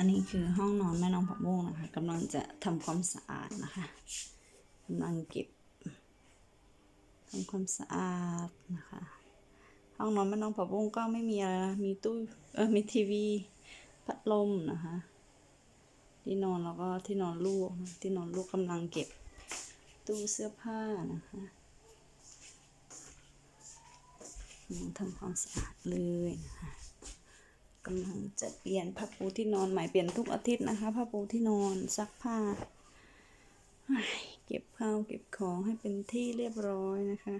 อันนี้คือห้องนอนแม่น้องผักบุ้งนะคะกำลังจะทำความสะอาดนะคะกำลังเก็บทำความสะอาดนะคะ ห้องนอนแม่น้องผักบุ้งก็ไม่มีอะไรมีตู้เออมีทีวีพัดลมนะคะที่นอนแล้วก็ที่นอนลูกที่นอนลูกกำลังเก็บตู้เสื้อผ้านะคะทำความสะอาดเลยนะคะ กำลังจะเปลี่ยนผ้าปูที่นอนใหม่เปลี่ยนทุกอาทิตย์นะคะผ้าปูที่นอนซักผ้า เก็บข้าวเก็บของให้เป็นที่เรียบร้อยนะคะ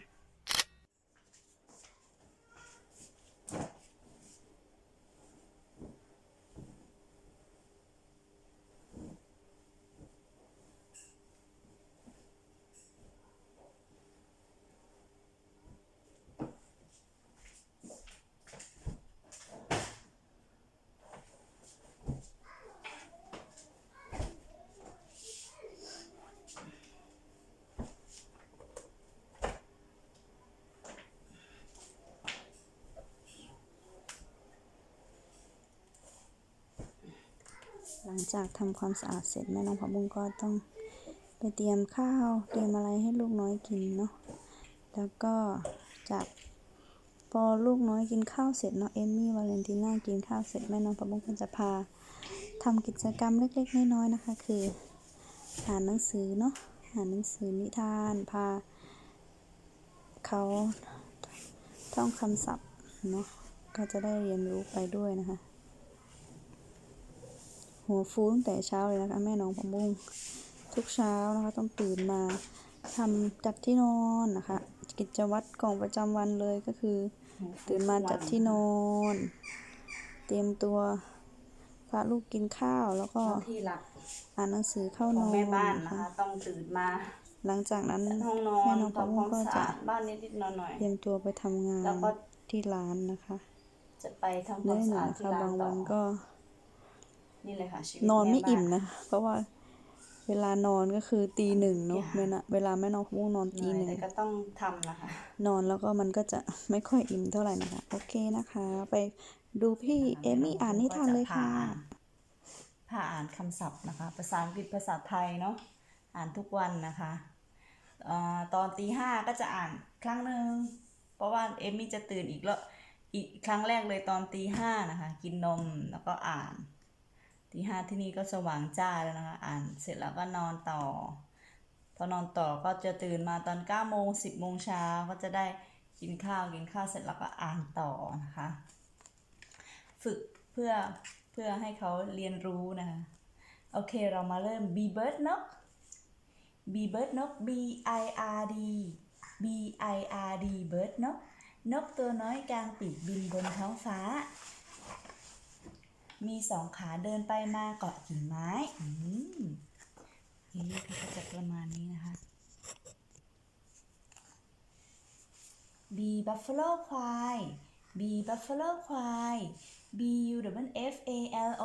หลังจากทำความสะอาดเสร็จแม่น้องผักบุ้งก็ต้องไปเตรียมข้าว เตรียมอะไรให้ลูกน้อยกินเนาะ แล้วก็จากพอลูกน้อยกินข้าวเสร็จเนาะเอมมี่วาเลนติน่ากินข้าวเสร็จแม่น้องผักบุ้งก็จะพาทำกิจกรรมเล็กๆน้อยๆนะคะ คืออ่านหนังสือเนาะอ่านหนังสือนิทานพาเขาท่องคำศัพท์เนาะก็จะได้เรียนรู้ไปด้วยนะคะ หัวฟูตั้งแต่เช้าเลยนะคะแม่น้องผักบุ้งทุกเช้านะคะต้องตื่นมาทำจัดที่นอนนะคะ กิจวัตรของประจำวันเลยก็คือ ตื่นมาจัดที่นอน เตรียมตัวพาลูกกินข้าวแล้วก็ที่หลักอ่านหนังสือเข้าขนองอนแม่บ้านนะนะคะคะต้องตื่นมา หลังจากนั้นห้องนอแม่นน้องผักทำคบุ้วางมก็สะจะอาดบ้านนิดๆหน่อยเตรียมตัวไปทำงานแล้วก็ที่ร้านนะคะๆจะไปทำคเนื่วามอยหสะน่ออายดที่ค่ะร้านบางต่วัอนก็ นี่เลยค่ะชีวิตนอนไม่แบ้าอิ่มนะเพราะว่าเวลานอนก็คือตีหนึ่งเนาะอย่าเวลาเวลาแม่น้องผักบุ้งนอนเหตีนื่อยหนึ่งแต่ก็ต้องทำนะคะนอนแล้วก็มันก็จะไม่ค่อยอิ่มเท่าไหร่นะคะ โอเคนะคะ ไปดูพี่เอมี่อ่านนิทานเลยค่ะพาอ่านคำศัพท์นะคะ ภาษาอังกฤษภาษาไทยเนาะอ่านทุกวันนะคะเอ่อตอนตีห้าก็จะอ่านครั้งหนึ่งเพราะว่าเอมมี่จะตื่นอีกแล้วอีกครั้งแรกเลยตอนตีห้านะคะ กินนมแล้วก็อ่าน ตีห้าที่นี่ก็สว่างจ้าแล้วนะคะ อ่านเสร็จแล้วก็นอนต่อ พอนอนต่อก็จะตื่นมาตอน9ก้าโมงสิบโมงเช้าก็จะได้กินข้าวกินข้าวเสร็จแล้วก็อ่านต่อนะคะ ฝึกเพื่อเพื่อให้เขาเรียนรู้นะคะ โอเคเรามาเริ่ม B bird นก B bird นก B I R D B I R D bird นกนกตัวน้อยกลางปีกบินบนท้องฟ้า มีสองขาเดินไปมาเกาะกิ่งไม้อืมนี่ก็จะประมาณนี้นะคะ B buffalo ควาย B buffalo ควาย B U W F A L O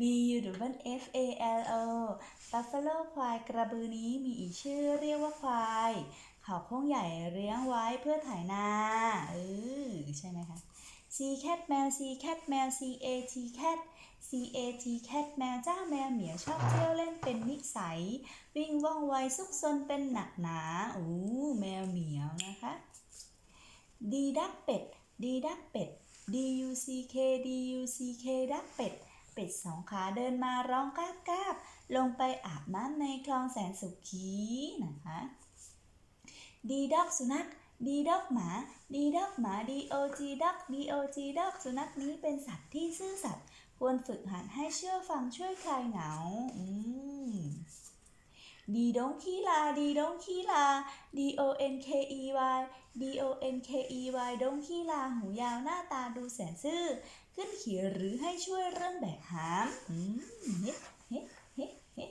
B U W F A L O buffalo ควายกระบือนี้มีอีกชื่อเรียกว่าควาย เขาโคร่งใหญ่เลี้ยงไว้เพื่อถ่ายนาเออใช่ไหมคะ C cat แมว C cat แมว C A T cat C A T cat แมวเจ้าแมวเหมียวชอบเที่ยวเล่นเป็นนิสัย วิ่งว่องไวซุกซนเป็นหนักหนาโอ้แมวเหมียวนะคะดีดักเป็ดดีดักเป็ด D U C K D U C K ดักเป็ดเป็ดสองขาเดินมาร้องกาบกาบลงไปอาบน้ำในคลองแสนสุขีนะคะดีด็อกสุนัข ดีด็อกหมาดีด็อกหมา D O G ด็อก D O G ด็อกสุนัขนี้เป็นสัตว์ที่ซื่อสัตย์ควรฝึกหัดให้เชื่อฟังช่วยคลายเหงาอืมดีดงคีลาดีดงคีลา D O N K E Y D O N K E Y ดงคีลาหูยาวหน้าตาดูแสนซื่อ ขึ้นขี่หรือให้ช่วยเรื่องแบกหามอืมเฮ้เฮ้เฮ้เฮ้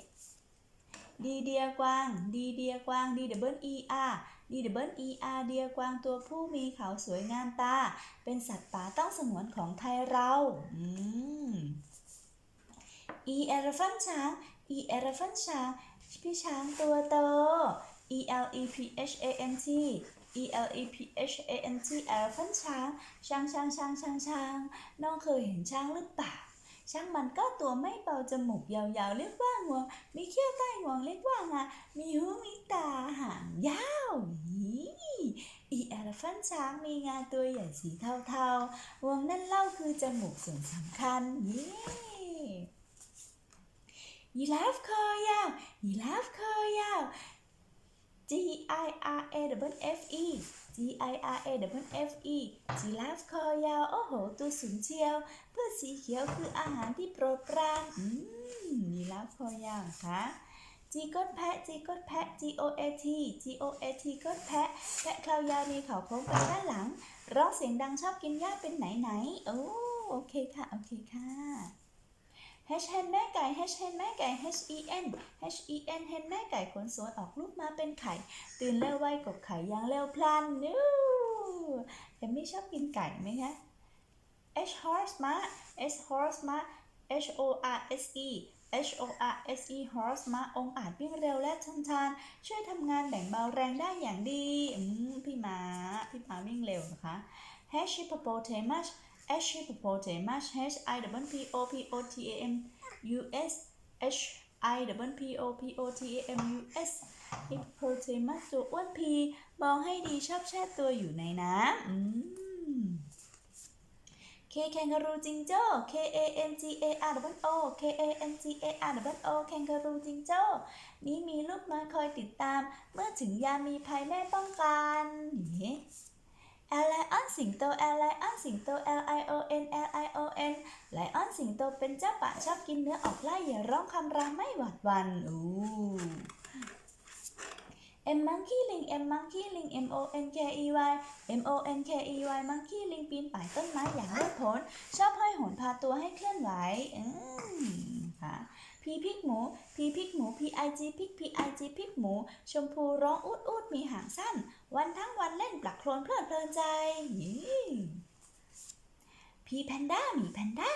ดีเดียกวางดีเดียกวาง D W E R D W E R เดียกวางตัวผู้มีเขาสวยงามตา เป็นสัตว์ป่าต้องสงวนของไทยเราอืม E elephant ช้าง E elephant ช้างพี่ช้างตัวโต E L E P H A N T E L E P H A N T elephant ช้างช้างช้างช้างช้างช้างน้องเคยเห็นช้างหรือเปล่า ช่างมันก็ตัวไม่เบาจมูกยาวๆ เรียกว่างวง มีเขี้ยวใต้งวงเรียกว่างา มีหูมีตาหางยาวนี่อีเอลฟันช้างมีงาตัวใหญ่สีเทาๆ วงนั่นเล่าคือจมูกส่วนสำคัญเย้ยีราฟคอยาวยีราฟคอยาว G I R A W F E G I R A W F E จีราฟคอยาว โอ้โห ตัวสูงเชียว เพื่อสีเขียวคืออาหารที่โปรดปรานอืมยีราฟคอยาวนะคะจีก้นแพะจีก้นแพะ G O A T G O A T ก้นแพะแพะคราวยาวมีเขาโค้งไปด้านหลังร้องเสียงดังชอบกินหญ้าเป็นไหนไหนโอ้โอเคค่ะ โอเคค่ะ H เห็นแม่ไก่ H เห็นแม่ไก่ H E N H E N เห็นแม่ไก่ขนสวยออกลูกมาเป็นไข่ ตื่นเร็วไวกบไข่ยางเร็วพลันนู้เอมมี่ชอบกินไก่ไหมคะ H horse ม้า S horse ม้า H O R S E H O R S E horse ม้าองอาจวิ่งเร็วและทนทาน ช่วยทำงานแบ่งเบาแรงได้อย่างดีพี่ม้าพี่ม้าวิ่งเร็วนะคะ H hippopotamus H hippopotamus H I W P O P O T A M U S H I W P O P O T A M U S hippopotamus ตัวอ้วนพีมองให้ดีชอบแช่ตัวอยู่ในน้ำอืม K แคนการูจิงโจ้ K A N G A R W O K A N G A R W O แคนการูจิงโจ้นี้มีลูกมาคอยติดตาม เมื่อถึงยามมีภัยแม่ป้องกันนี่ L I O N สิงโต L I O N สิงโต L I O N L I O N ไลออนสิงโตเป็นเจ้าป่าชอบกินเนื้อออกไล่อย่าร้องคำรามไม่หวาดหวันอู้ M monkey ลิง M monkey ลิง M O N K E Y M O N K E Y monkey ลิงปีนป่ายต้นไม้อย่างรวดผลชอบห้อยโหนพาตัวให้เคลื่อนไหวอืมค่ะ P พิกหมู P พิกหมู P I G พิก P I G พิกหมู ชมพูร้องอูดอูดมีหางสั้น วันทั้งวันเล่นปลักโคลนเพลิดเพลินใจยี่ P แพนด้าหมีแพนด้า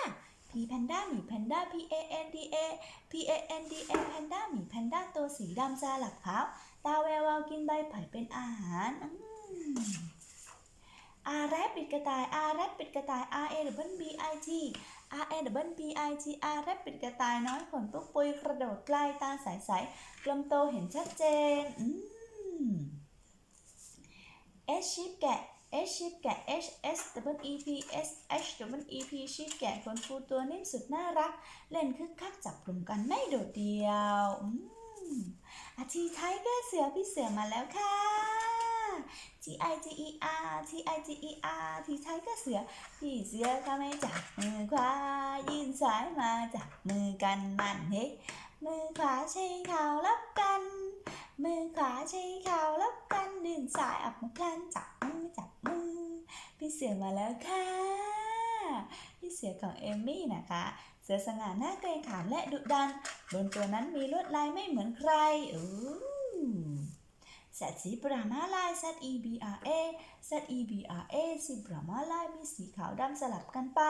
P แพนด้าหมีแพนด้า P A N D A P A N D A แพนด้าหมีแพนด้าตัวสีดำซาหลับขาว ตาแวววาวกินใบไผ่เป็นอาหารอืมอาแรบปิดกระต่ายอาแรบปิดกระต่าย R A W B I T R A W B I T อาแรบปิดกระต่ายน้อยขนปุ๊กปุยกระโดดไกล้ตาใสๆกลมโตเห็นชัดเจนอืม S ชิปแกะ H ชิปแกะ H S W E P S H W E P ชิปแกะขนฟูตัวนิ่มสุดน่ารัก เล่นคึกคักจับกลุ่มกันไม่โดดเดียวอาทีไทเกอร์เสือพี่เสือมาแล้วค่ะ T I G E R T I G E R ทีไทเกอร์เสือพี่เสือก็ไม่จับมือขวายื่นซ้ายมาจับมือกันมันเฮ้มือขวาใช้เข่ารับกัน มือขวาใช้เข่ารับกันดึงสายออกมาพลันจับมือจับมือพี่เสือมาแล้วค่ะพี่เสือของเอมมี่นะคะ เสือสง่าหน้าเกรงขามและดุดัน บนตัวนั้นมีลวดลายไม่เหมือนใครอู้ สัตสีปรามาลาย Z E B R A Z E B R A สีปรามาลายมีสีขาวดำสลับกันไป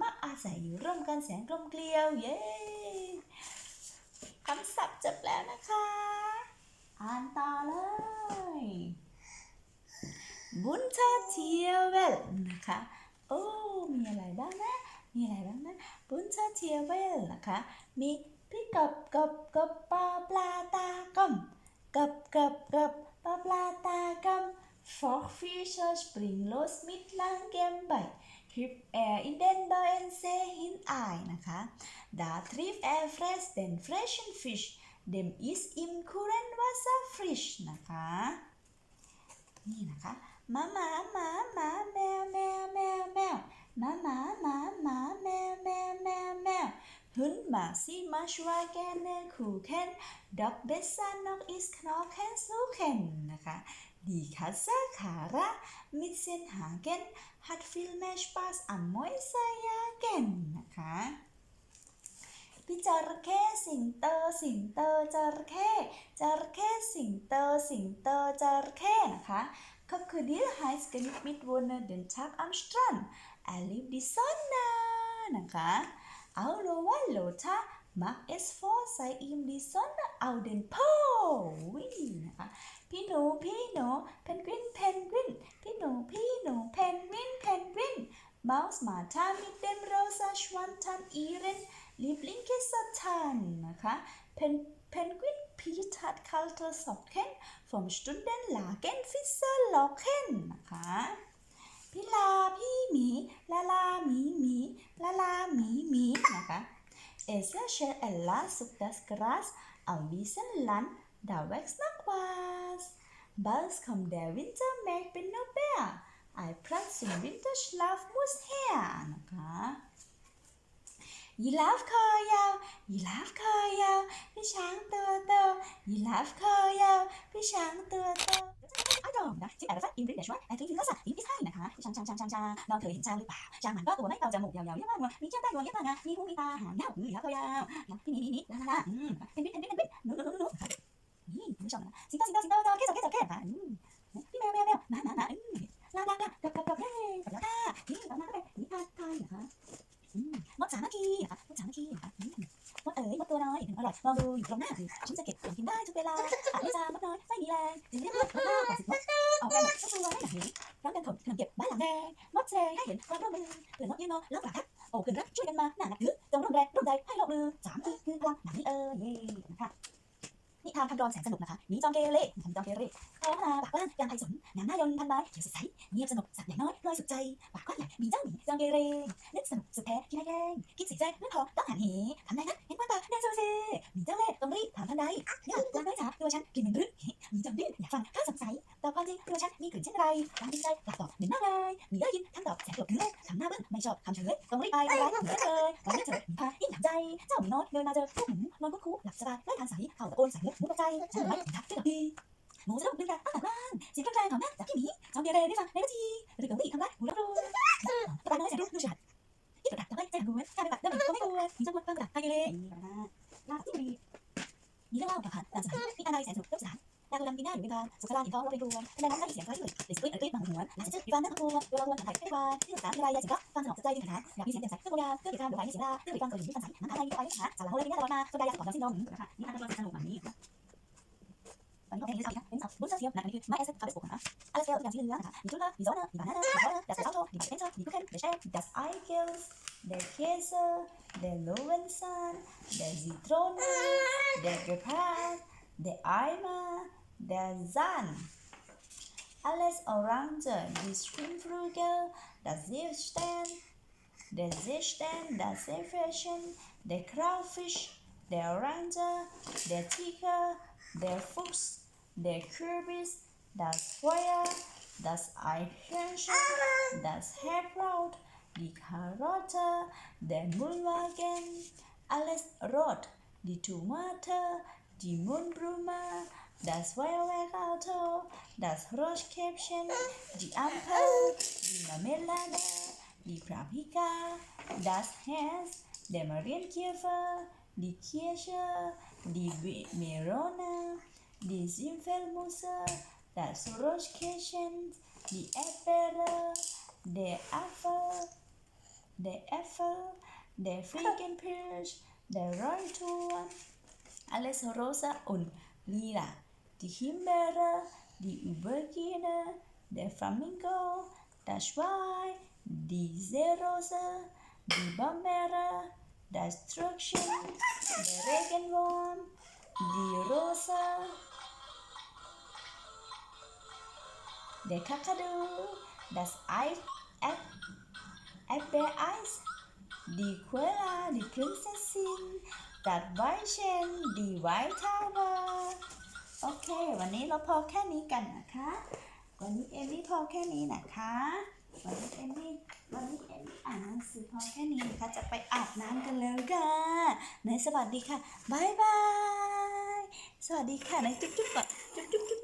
มักอาศัยอยู่ร่วมกันแสนกลมเกลียว เย้คำศัพท์จบแล้วนะคะ อ่านต่อเลย บุญเทเทียเวลนะคะ โอ้ มีอะไรบ้างนะ มีอะไรบ้างนะ บุญเทเทียเวลนะคะ มีพี่กบกบกบปลาปลาตากลม กบกบกบปลาปลาตากลม Frog fisher spring los mit langem bei Hüpf er in den Bäuen See hinein นะคะ Da trifft er fresh den frischen Fisch dem ist im Kuren Wasser frisch นะคะ นี่นะคะมาหมาหมาหมาแมวแมวแมวแมวมาหมาหมาหมาแมวแมวแมวแมว Hun maakt zich maatschrij kennen koeken, dat besta nog is knokken zoeken นะคะดีคัสซาคาระมิดเซนหาเกนฮัตฟิลเมชปาสอัมมอยซายาเกนนะคะพี่จรเข้สิงเตอสิงเตอร์จรเข้จรเข้สิงเตอสิงเตอร์จรเข้นะคะก็คือดีไฮสกันมิดวนเดนทักอัมสตรันแอลิบดิซอนนานะคะ พี่หนูพี่หนูเพนกวินเพนกวินพี่หนูพี่หนูเพนกวินเพนกวิน Maus Martha mit dem rosa Schwantan ihren Lieblingsgesatten นะคะ Pen Penguin Pete hat kalte Socken vom Stundenlagen Fischer locken นะคะ พี่ลาพี่หมีลาลาหมีหมีลาลาหมีหมีนะคะ Esa schält Ella sucht das Gras am Wiesenland, da wächst noch was. Bald kommt der Winter, merkt bin noch Bär. Ein Platz zum Winterschlaf muss her. นะคะยีราฟคอยาวยีราฟคอยาวพี่ช้างตัวโตยีราฟคอยาวพี่ช้างตัวโต อ้าวนะที่แอร์ฟัดอินบริเดชว่าไอ้ที่คือก็สัตว์อินพิชัยนะคะช้างช้างช้างช้างช้างน้องเคยเห็นช้างหรือเปล่าช้างมันก็ตัวไม่เต่าจมูกยาวๆเยอะมากเลยมีเจ้าใตางวงเยอะมากนะมีหูมีตาหางยาวอือแล้วก็ยาวที่นี่นี่นี่นะนะเป็นบิดเป็นบิดเป็นบิดหนูหนูหนูหนูนี่คุณผู้ชมนะสิงโตสิงโตสิงโตแค่สับแค่สับแค่ค่ะพี่แมวแมวแมวมามามาลาลาลากับกับกับเฮ้กับแล้วค่ะนี่ต่อมาก็เป็นนี่ทาทายนะคะมดสามัคคีนะคะมดสามัคคีนะคะมดเอ๋ยมดตัวน้อยถึงอร่อยมองดูอยู่ตรงหน้าฉันจะเก็บของกินได้ทุกเวลาอาจจะมดน้อยไม่มีแรงจึงเรียก มดเซให้เห็นความร่วมมือเผื่อนกยืนนอนแล้วกลับทักโอ้คืนรักช่วยกันมาหน้าหนักถือจงร่วมแรงร่วมใจให้ลงมือสามทีคือพลังหนักนี้เออเย่นะคะนิทานคำกรอนแสนสนุกนะคะมีจอมเกเรทำจอมเกเรโอ้นาปากกว้างยามไทยสนงามหน้ายนพันไม้เขียวสดใสเงียบสงบสัตว์ใหญ่น้อยลอยสุดใจปากกว้างใหญ่มีเจ้าหมีจอมเกเรนึกสนุกสุดแท้คิดให้แย่งคิดสิแจ้งเรื่องทองต้องหันเหทำได้นะเห็นกว้าตาเดินโซเซมีเจ้าเล่ห์ต้องรีบถามทันใดเนี่ยลางน้อยจ๋าตัวฉันกินเหม็นรึมีจอมดื้ออยากฟังข้าส ความจริงตัวฉันมีกลิ่นเช่นไรความจริงใจหลักตอบเหม็นมากเลยมีได้ยินคำตอบแสนโกรธเกลือทำหน้าบึ้งไม่ชอบคำเฉลยต้องรีบไปทำร้ายเหมือนเลยวันนี้เจอหมีพายิ่งหนำใจ เจ้าหมีน้อยเดินมาเจอพวกหมูนอนคุกคูหลับสบายไร้ทางใสเข้าตะโกนใส่มุกหมูตกใจฉันไม่ทักที่กับดีหมูสะดุ้งดึงดังอ้าปากบ้างเสียงกระแรงของแม่จากพี่หมีจอมเดียเรได้ฟังในนาทีหรือกับตีทำร้ายหูรับรู้ตาน้อยแสนรู้ดูฉลาดที่ประดับทำให้แสนรู้การปฏิบัติแล้วมันก็ไม่กลัวมีเจ้าวัดตั้งกระดับไฮเกเรลาที่ดีมีเรื่องเล่าประพันธ์ตามสมัยที่อะไรแสนสนุกเรื่องสารนางกำลังปีหน้าอยู่ในการสุขลาหินทองเราไปดูแสดงน้ำได้เสียงคล้ายเลยเด็กสกุลอันกฤษบางหัวและจะมีการนั่งครัวเวลาวนถ่ายไม่ได้ว่าที่สามอะไรยาสิงก็ฟังสนองใจดึงหาอยากมีเสียงเด่นใสเครื่องโบราณเครื่องการดูไฟเสียงดาเครื่ องฟังตัวหญิงที่ฟังใสน้ำตาไหลไปไม่หาสารโหเลยปีหน้าตลอดมาโซดายาของน้ำสิ้นนมนะคะนี่อันเป็นสนุกแบบนี้ตอนนี้เขาเพลงที่สามนะเป็นสาวบุญเสียบนะนี่คือไม่เอสคาเบสโกนะคะอะไรเซลอย่างสีเหลืองนะคะมีจุลมีโซนมีบ der Sand. Alles Orange, die Schwimmflügel, das Seestern, der Seestern, das Seefäschchen, der Kraufisch, der Orange, der Tiger, der Fuchs, der Kürbis, das Feuer, das Eichhörnchen, das Heerkraut, die Karotte, der Müllwagen, alles rot, die Tomate, die Mohnblume, das Feuerwerkauto, das Rotkäppchen, die Ampel, die Marmelade, die Paprika, das Herz, der Marienkäfer, die Kirsche, die Melone, die Simpelmusse, das Rotkäppchen, die Erdbeere, der Apfel, der Äpfel, der Fliegenpilz, der Rollton, alles rosa und lila. Die Himbeere, die Aubergine, der Flamingo, das Schwein, die Seerose, die Bambeere, das Tröckchen, der Regenwurm, die Rose, der Kakadu, das Ei, Äpp, Erdbeereis, die Quella, die Prinzessin, das Weilchen, die Weitaube โอเค วันนี้เราพอแค่นี้กันนะคะ วันนี้เอมมี่พอแค่นี้นะคะ วันนี้เอมมี่วันนี้เอมมี่อ่านหนังสือพอแค่นี้นะคะ จะไปอาบน้ำกันแล้วค่ะไหนสวัสดีค่ะบายบาย สวัสดีค่ะไหนจุ๊บจุ๊บก่อนจุ๊บจุ๊บจุ๊บ